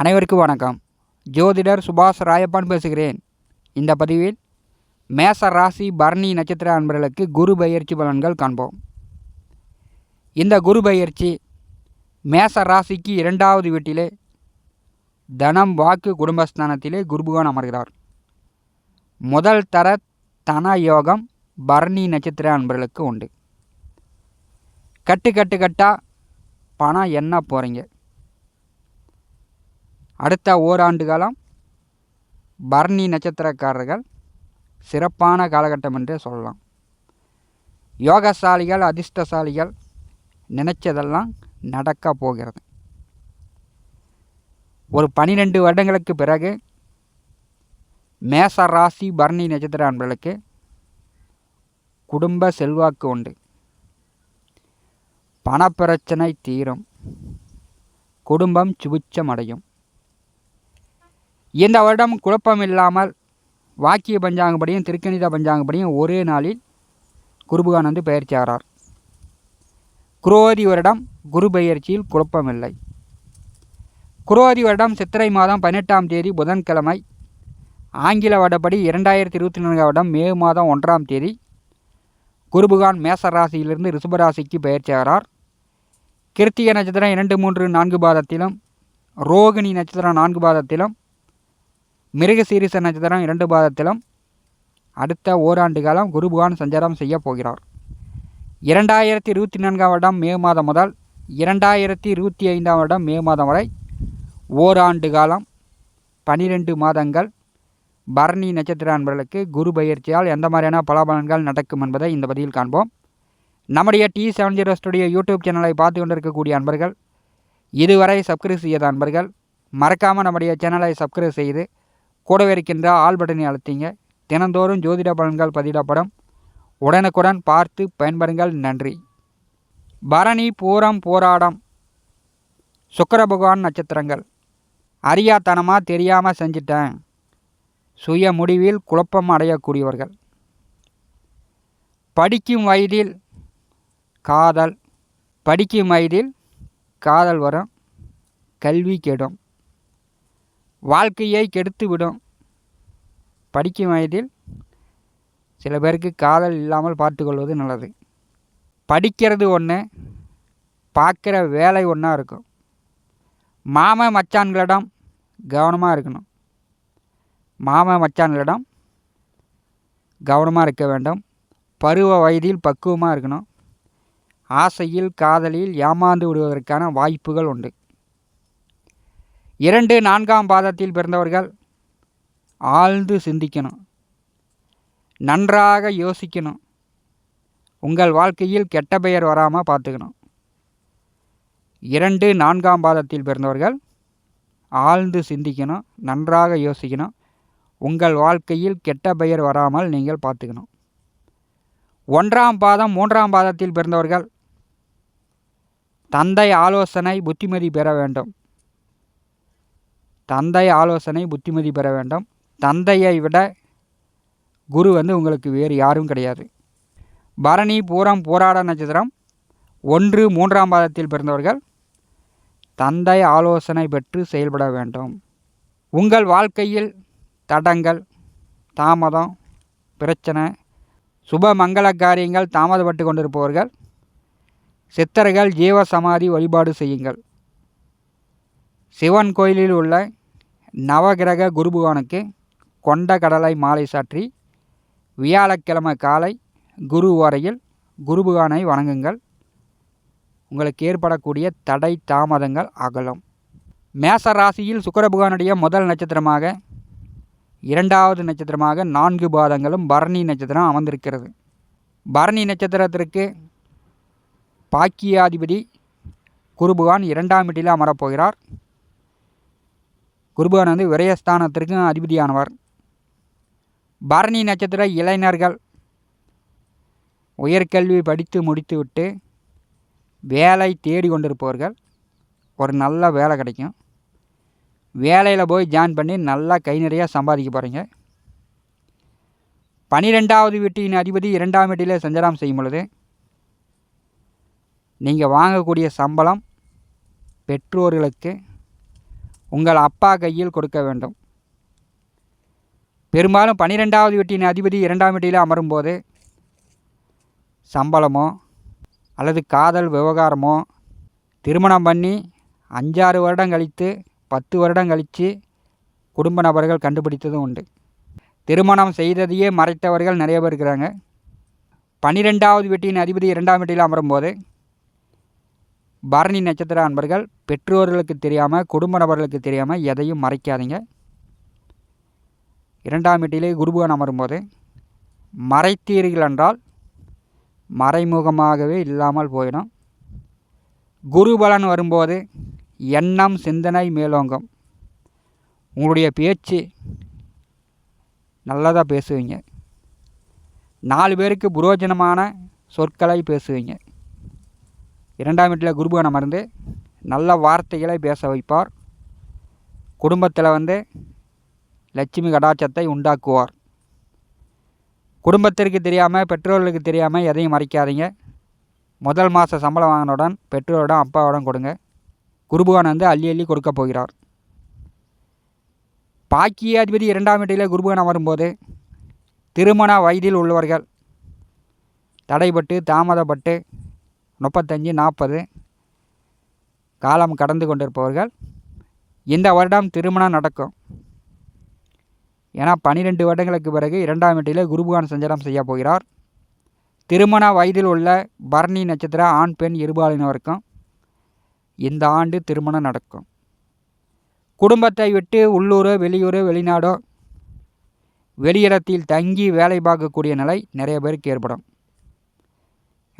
அனைவருக்கும் வணக்கம். ஜோதிடர் சுபாஷ் ராயப்பான் பேசுகிறேன். இந்த பதிவில் மேச ராசி பரணி நட்சத்திர அன்பர்களுக்கு குரு பயிற்சி பலன்கள் காண்போம். இந்த குரு பயிற்சி மேச ராசிக்கு இரண்டாவது வீட்டிலே தனம் வாக்கு குடும்பஸ்தானத்திலே குருபகவான் அமர்கிறார். முதல் தர தன யோகம் பரணி நட்சத்திர அன்பர்களுக்கு உண்டு. கட்டு கட்டு கட்டாக பணம் என்ன போகிறீங்க அடுத்த ஓராண்டு காலம் பரணி நட்சத்திரக்காரர்கள் சிறப்பான காலகட்டம் என்றே சொல்லலாம். யோகசாலிகள் அதிர்ஷ்டசாலிகள் நினைச்சதெல்லாம் நடக்க போகிறது. ஒரு பனிரெண்டு வருடங்களுக்கு பிறகு மேச ராசி பரணி நட்சத்திர அன்பர்களுக்கு குடும்ப செல்வாக்கு உண்டு. பணப்பிரச்சனை தீரும். குடும்பம் சுபிச்சம் அடையும் இந்த வருடம் குழப்பம் இல்லாமல் வாக்கிய பஞ்சாங்கப்படியும் திருக்கணித பஞ்சாங்கப்படியும் ஒரே நாளில் குருபகான் வந்து பயிற்சி ஆகிறார் குரோதி வருடம் குரு பயிற்சியில் குழப்பமில்லை. குரோதி வருடம் சித்திரை மாதம் பதினெட்டாம் தேதி புதன்கிழமை ஆங்கில வருடப்படி இரண்டாயிரத்தி இருபத்தி நான்காம் வருடம் மே மாதம் ஒன்றாம் தேதி குருபகான் மேச ராசியிலிருந்து ரிஷபராசிக்கு பயிற்சி ஆகிறார் கிருத்திக நட்சத்திரம் இரண்டு மூன்று நான்கு பாதத்திலும் ரோகிணி நட்சத்திரம் நான்கு பாதத்திலும் மிருக சீரிச நட்சத்திரம் இரண்டு பாதத்திலும் அடுத்த ஓராண்டு காலம் குரு பகவான் சஞ்சாரம் செய்ய போகிறார். இரண்டாயிரத்தி இருபத்தி நான்காம் வருடம் மே மாதம் முதல் இரண்டாயிரத்தி இருபத்தி ஐந்தாம் வருடம் மே மாதம் வரை ஓராண்டு காலம் பனிரெண்டு மாதங்கள் பரணி நட்சத்திர அன்பர்களுக்கு குரு பயிற்சியால் எந்த மாதிரியான பலாபலன்கள் நடக்கும் என்பதை இந்த பதிவில் காண்போம். நம்முடைய T seven zero studio YouTube சேனலை பார்த்து கொண்டிருக்கக்கூடிய அன்பர்கள் இதுவரை சப்ஸ்கிரைப் செய்யாத அன்பர்கள் மறக்காமல் நம்முடைய சேனலை சப்ஸ்கிரைப் செய்து கூடவே இருக்கின்ற ஆல் பட்டனை அழுத்திங்க. தினந்தோறும் ஜோதிட பலன்கள் பதிவிடப்படும். உடனுக்குடன் பார்த்து பயன்பெறுங்கள். நன்றி. பரணி பூரம் போராடம். சுக்கர பகவான் நட்சத்திரங்கள். அறியாத்தனமாக தெரியாமல் செஞ்சிட்டேன். சுய முடிவில் குழப்பம் அடையக்கூடியவர்கள். படிக்கும் வயதில் காதல். படிக்கும் வயதில் காதல் வரும். கல்வி கெடும். வாழ்க்கையை கெடுத்துவிடும் படிக்கும் வயதில் சில பேருக்கு காதல் இல்லாமல் பார்த்துக்கொள்வது நல்லது. படிக்கிறது ஒன்று பார்க்குற வேலை ஒன்றா இருக்கும். மாம மச்சான்களிடம் கவனமாக இருக்கணும். மாம மச்சான்களிடம் கவனமாக இருக்க வேண்டும். பருவ வயதில் பக்குவமாக இருக்கணும். ஆசையில் காதலில் ஏமாந்து விடுவதற்கான வாய்ப்புகள் உண்டு. இரண்டு நான்காம் பாதத்தில் பிறந்தவர்கள் ஆழ்ந்து சிந்திக்கணும். நன்றாக யோசிக்கணும். உங்கள் வாழ்க்கையில் கெட்ட பெயர் வராமல் பார்த்துக்கணும். இரண்டு நான்காம் பாதத்தில் பிறந்தவர்கள் ஆழ்ந்து சிந்திக்கணும் நன்றாக யோசிக்கணும். உங்கள் வாழ்க்கையில் கெட்ட பெயர் வராமல் நீங்கள் பார்த்துக்கணும். ஒன்றாம் பாதம் மூன்றாம் பாதத்தில் பிறந்தவர்கள் தந்தை ஆலோசனை புத்திமதி பெற வேண்டும். தந்தை ஆலோசனை புத்திமதி பெற வேண்டும். தந்தையை விட குரு வந்து உங்களுக்கு வேறு யாரும் கிடையாது. பரணி பூரம் போராட நட்சத்திரம் ஒன்று மூன்றாம் பாதத்தில் பிறந்தவர்கள் தந்தை ஆலோசனை பெற்று செயல்பட வேண்டும். உங்கள் வாழ்க்கையில் தடங்கள் தாமதம் பிரச்சனை சுப மங்கள காரியங்கள் தாமதப்பட்டு கொண்டிருப்பவர்கள் சித்தர்கள் ஜீவ சமாதி வழிபாடு செய்யுங்கள். சிவன் கோயிலில் உள்ள நவகிரக குருபகவானுக்கு கொண்ட கடலை மாலை சாற்றி வியாழக்கிழமை காலை குரு வரையில் குருபுகானை வணங்குங்கள். உங்களுக்கு ஏற்படக்கூடிய தடை தாமதங்கள் அகலும். மேச ராசியில் சுக்கரபகவானுடைய முதல் நட்சத்திரமாக இரண்டாவது நட்சத்திரமாக நான்கு பாதங்களும் பரணி நட்சத்திரம் அமர்ந்திருக்கிறது. பரணி நட்சத்திரத்திற்கு பாக்கியாதிபதி குருபுகான் இரண்டாம் வீட்டில் அமரப்போகிறார் குருபகன் வந்து விரயஸ்தானத்திற்கும் அதிபதியானவர். பரணி நட்சத்திர இளைஞர்கள் உயர்கல்வி படித்து முடித்துவிட்டு வேலை தேடி கொண்டிருப்பவர்கள். ஒரு நல்ல வேலை கிடைக்கும். வேலையில் போய் ஜாயின் பண்ணி நல்லா கை நிறையா சம்பாதிக்க போகிறீங்க பனிரெண்டாவது வீட்டின் அதிபதி இரண்டாம் வீட்டில் சஞ்சலம் செய்யும் பொழுது நீங்கள் வாங்கக்கூடிய சம்பளம் பெற்றோர்களுக்கு உங்கள் அப்பா கையில் கொடுக்க வேண்டும். பெரும்பாலும் பன்னிரெண்டாவது வீட்டின் அதிபதி இரண்டாம் வீட்டில் அமரும்போது சம்பளமோ அல்லது காதல் விவகாரமோ திருமணம் பண்ணி அஞ்சாறு வருடம் கழித்து பத்து வருடம் கழித்து குடும்ப நபர்கள் கண்டுபிடித்ததும் உண்டு. திருமணம் செய்ததையே மறைத்தவர்கள் நிறைய பேர் இருக்கிறாங்க. பன்னிரெண்டாவது வீட்டின் அதிபதி இரண்டாம் வீட்டில் அமரும்போது பரணி நட்சத்திர அன்பர்கள் பெற்றோர்களுக்கு தெரியாமல் குடும்ப நபர்களுக்கு தெரியாமல் எதையும் மறைக்காதீங்க. இரண்டாம் வீட்டிலே குருபுகன் அமரும்போது மறைத்தீர்கள் என்றால் மறைமுகமாகவே இல்லாமல் போயிடும். குருபலன் வரும்போது எண்ணம் சிந்தனை மேலோங்கும். உங்களுடைய பேச்சு நல்லதாக பேசுவீங்க. நாலு பேருக்கு புரோஜனமான சொற்களை பேசுவீங்க. இரண்டாம் வீட்டில் குருபகன் அமர்ந்து நல்ல வார்த்தைகளை பேச வைப்பார். குடும்பத்தில் வந்து லட்சுமி கடாட்சத்தை உண்டாக்குவார். குடும்பத்திற்கு தெரியாமல் பெற்றோர்களுக்கு தெரியாமல் எதையும் மறைக்காதீங்க. முதல் மாத சம்பளம் வாங்கினவுடன் பெற்றோரிடம் அப்பாவிடம் கொடுங்க. குருபகவான் வந்து அள்ளி அள்ளி கொடுக்க போகிறார். பாக்கியாதிபதி இரண்டாம் வீட்டில் குருபகன் அமரும்போது திருமண வயதில் உள்ளவர்கள் தடைப்பட்டு தாமதப்பட்டு முப்பத்தஞ்சு நாற்பது காலம் கடந்து கொண்டிருப்பவர்கள் இந்த வருடம் திருமணம் நடக்கும். ஏன்னா பன்னிரெண்டு வருடங்களுக்கு பிறகு இரண்டாம் வீட்டிலே குருபகான் சஞ்சாரம் செய்ய போகிறார். திருமண வயதில் உள்ள பரணி நட்சத்திர ஆண் பெண் இருபாலினருக்கும் இந்த ஆண்டு திருமணம் நடக்கும். குடும்பத்தை விட்டு உள்ளூர் வெளியூர் வெளிநாடோ வெளியிடத்தில் தங்கி வேலை பார்க்கக்கூடிய நிலை நிறைய பேருக்கு ஏற்படும்.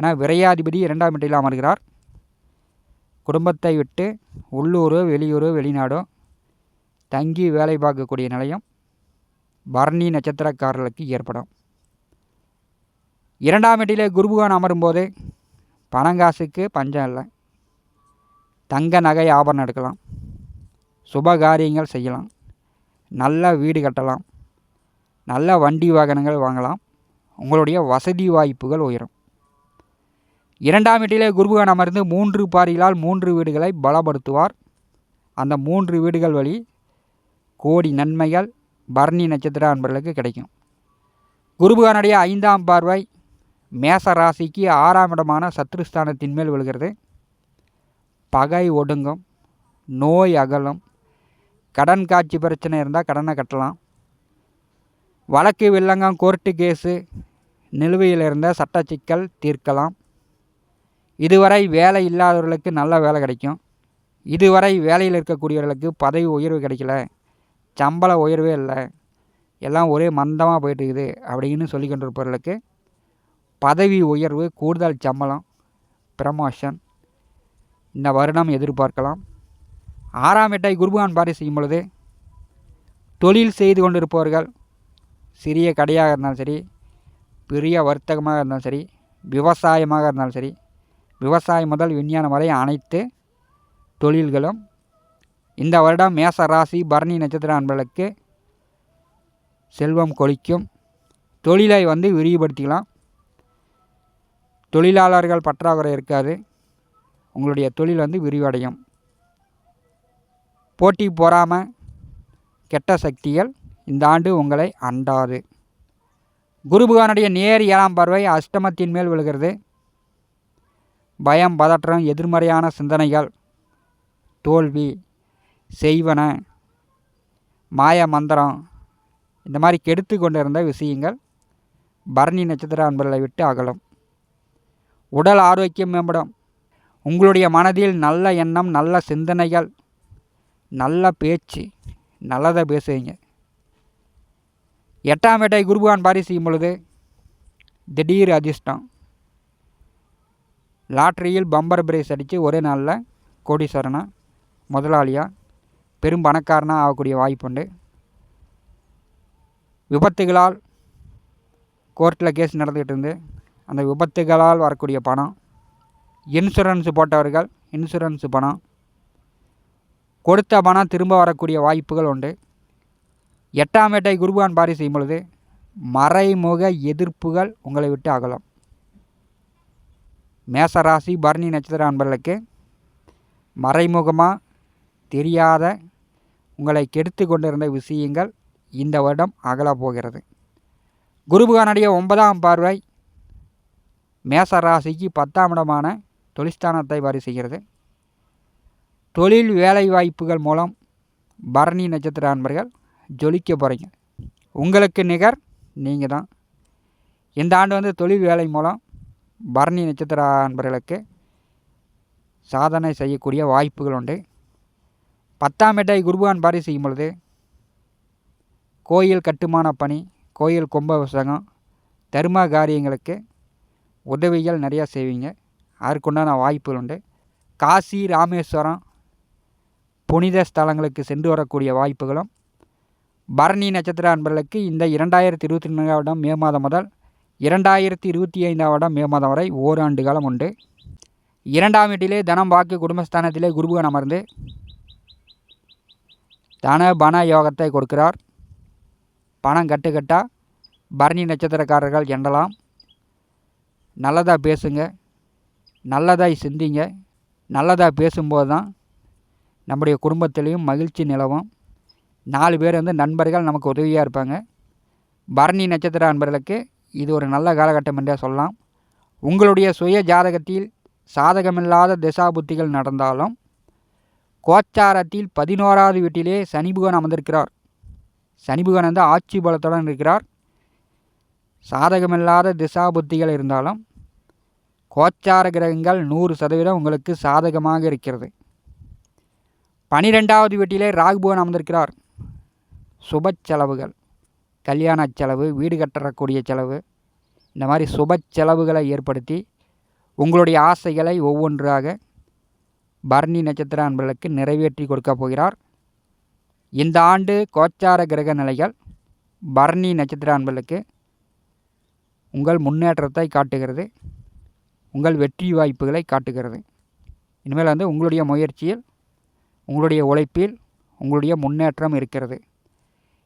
ஏன்னா விரையாதிபதி இரண்டாம் வீட்டில் அமர்கிறார். குடும்பத்தை விட்டு உள்ளூர் வெளியூர் வெளிநாடோ தங்கி வேலை பார்க்கக்கூடிய நிலையம் பரணி நட்சத்திரக்காரர்களுக்கு ஏற்படும். இரண்டாம் வீட்டிலே குருபுகான் அமரும்போது பணங்காசுக்கு பஞ்சம் இல்லை. தங்க நகை ஆபரணம் எடுக்கலாம். சுப காரியங்கள் செய்யலாம். நல்ல வீடு கட்டலாம். நல்ல வண்டி வாகனங்கள் வாங்கலாம். உங்களுடைய வசதி வாய்ப்புகள் உயரும். இரண்டாம் வீட்டிலே குருபகான் அமர்ந்து மூன்று பாரிகளால் மூன்று வீடுகளை பலப்படுத்துவார். அந்த மூன்று வீடுகள் வழி கோடி நன்மைகள் பரணி நட்சத்திர அன்பர்களுக்கு கிடைக்கும். குருபகானுடைய ஐந்தாம் பார்வை மேச ராசிக்கு ஆறாம் இடமான சத்ருஸ்தானத்தின் மேல் விழுகிறது. பகை ஒடுங்கும் நோய் அகலும். கடன் காட்சி பிரச்சனை இருந்தால் கடனை கட்டலாம். வழக்கு வில்லங்கம் கோர்ட்டு கேஸு நிலுவையில் இருந்த சட்ட சிக்கல் தீர்க்கலாம். இதுவரை வேலை இல்லாதவர்களுக்கு நல்ல வேலை கிடைக்கும். இதுவரை வேலையில் இருக்கக்கூடியவர்களுக்கு பதவி உயர்வு கிடைக்கல. சம்பள உயர்வே இல்லை. எல்லாம் ஒரே மந்தமாக போயிட்டுருக்குது அப்படின்னு சொல்லி கொண்டிருப்பவர்களுக்கு பதவி உயர்வு கூடுதல் சம்பளம் ப்ரமோஷன் இந்த வருடம் எதிர்பார்க்கலாம். ஆறாம் எட்டை குருபகான் பாரி செய்யும் பொழுது தொழில் செய்து கொண்டிருப்பவர்கள் சிறிய கடையாக இருந்தாலும் சரி பெரிய வர்த்தகமாக இருந்தாலும் சரி விவசாயமாக இருந்தாலும் சரி விவசாயம் முதல் விஞ்ஞானம் வரை அனைத்து தொழில்களும் இந்த வருடம் மேச ராசி பரணி நட்சத்திர அன்பர்களுக்கு செல்வம் கொளிக்கும். தொழிலை வந்து விரிவுபடுத்திக்கலாம். தொழிலாளர்கள் பற்றாக்குறை இருக்காது. உங்களுடைய தொழில் வந்து விரிவடையும். போட்டி போகாமல் கெட்ட சக்திகள் இந்த ஆண்டு உங்களை அண்டாது. குருபகவானுடைய நேர் ஏழாம் பார்வை அஷ்டமத்தின் மேல் விழுகிறது. பயம் பதற்றம் எதிர்மறையான சிந்தனைகள். தோல்வி செய்வன மாய மந்திரம் இந்த மாதிரி கெடுத்து கொண்டிருந்த விஷயங்கள் பரணி நட்சத்திர அன்பர்களை விட்டு அகலும். உடல் ஆரோக்கியம் மேம்படும். உங்களுடைய மனதில் நல்ல எண்ணம் நல்ல சிந்தனைகள் நல்ல பேச்சு நல்லதை பேசுவீங்க. எட்டாம் வேட்டை குருபகான் பாரி செய்யும் பொழுது திடீர் அதிர்ஷ்டம். லாட்ரியில் பம்பர் பிரைஸ் அடித்து ஒரே நாளில் கோடீஸ்வரனாக முதலாளியாக பெரும் பணக்காரனாக ஆகக்கூடிய வாய்ப்புண்டு விபத்துகளால் கோர்ட்டில் கேஸ் நடந்துக்கிட்டு இருந்து அந்த விபத்துகளால் வரக்கூடிய பணம் இன்சூரன்ஸ் போட்டவர்கள் இன்சூரன்ஸ் பணம் கொடுத்த பணம் திரும்ப வரக்கூடிய வாய்ப்புகள் உண்டு. எட்டாம் வேட்டை குருபான் பாரி செய்யும் பொழுது மறைமுக எதிர்ப்புகள் உங்களை விட்டு அகலும். மேசராசி பரணி நட்சத்திர அன்பர்களுக்கு மறைமுகமாக தெரியாத உங்களை கெடுத்து கொண்டிருந்த விஷயங்கள் இந்த வருடம் அகலப் போகிறது. குருபகானுடைய ஒன்பதாம் பார்வை மேச ராசிக்கு பத்தாம் இடமான தொழிற்ஸ்தானத்தை வரி செய்கிறது தொழில் வேலை வாய்ப்புகள் மூலம் பரணி நட்சத்திர அன்பர்கள் ஜொலிக்க போகிறீங்க உங்களுக்கு நிகர் நீங்கள் தான் இந்த ஆண்டு வந்து தொழில் வேலை மூலம் பரணி நட்சத்திர அன்பர்களுக்கு சாதனை செய்யக்கூடிய வாய்ப்புகள் உண்டு பத்தாம் இடை குருபான் பாரி செய்யும் பொழுது கோயில் கட்டுமான பணி கோயில் கும்பாபிஷேகம் தர்ம காரியங்களுக்கு உதவிகள் நிறையா செய்வீங்க. அதற்குண்டான வாய்ப்புகள் உண்டு காசி ராமேஸ்வரம் புனித ஸ்தலங்களுக்கு சென்று வரக்கூடிய வாய்ப்புகளும் பரணி நட்சத்திர அன்பர்களுக்கு இந்த இரண்டாயிரத்தி இருபத்தி நான்காம் மே மாதம் முதல் இரண்டாயிரத்தி இருபத்தி ஐந்தாம் வருடம் மே மாதம் வரை ஓராண்டு காலம் உண்டு. இரண்டாம் வீட்டிலே தனம் வாக்கு குடும்பஸ்தானத்திலே குருபுகன் அமர்ந்து தன பண யோகத்தை கொடுக்கிறார். பணம் கட்டுக்கட்டா பரணி நட்சத்திரக்காரர்கள் எண்ணலாம். நல்லதாக பேசுங்க நல்லதாக சிந்திங்க நல்லதாக பேசும்போது தான் நம்முடைய குடும்பத்திலையும் மகிழ்ச்சி நிலவும். நாலு பேர் வந்து நண்பர்கள் நமக்கு உதவியாக இருப்பாங்க. பரணி நட்சத்திர அன்பர்களுக்கு இது ஒரு நல்ல காலகட்டம் என்றே சொல்லலாம். உங்களுடைய சுய ஜாதகத்தில் சாதகமில்லாத திசா புத்திகள் நடந்தாலும் கோச்சாரத்தில் பதினோராவது வீட்டிலே சனிபுகன் அமர்ந்திருக்கிறார். சனிபுகன் வந்து ஆட்சி பலத்துடன் இருக்கிறார். சாதகமில்லாத திசா புத்திகள் இருந்தாலும் கோச்சார கிரகங்கள் நூறு சதவீதம் உங்களுக்கு சாதகமாக இருக்கிறது. பனிரெண்டாவது வீட்டிலே ராகுபவன் அமர்ந்திருக்கிறார். சுப செலவுகள். கல்யாண செலவு வீடு கட்டக்கூடிய செலவு இந்த மாதிரி சுப செலவுகளை ஏற்படுத்தி உங்களுடைய ஆசைகளை ஒவ்வொன்றாக பரணி நட்சத்திர அன்பர்களுக்கு நிறைவேற்றி கொடுக்க போகிறார். இந்த ஆண்டு கோச்சார கிரக நிலைகள் பரணி நட்சத்திர அன்பர்களுக்கு உங்கள் முன்னேற்றத்தை காட்டுகிறது உங்கள் வெற்றி வாய்ப்புகளை காட்டுகிறது. இனிமேல் வந்து உங்களுடைய முயற்சியில் உங்களுடைய உழைப்பில் உங்களுடைய முன்னேற்றம் இருக்கிறது.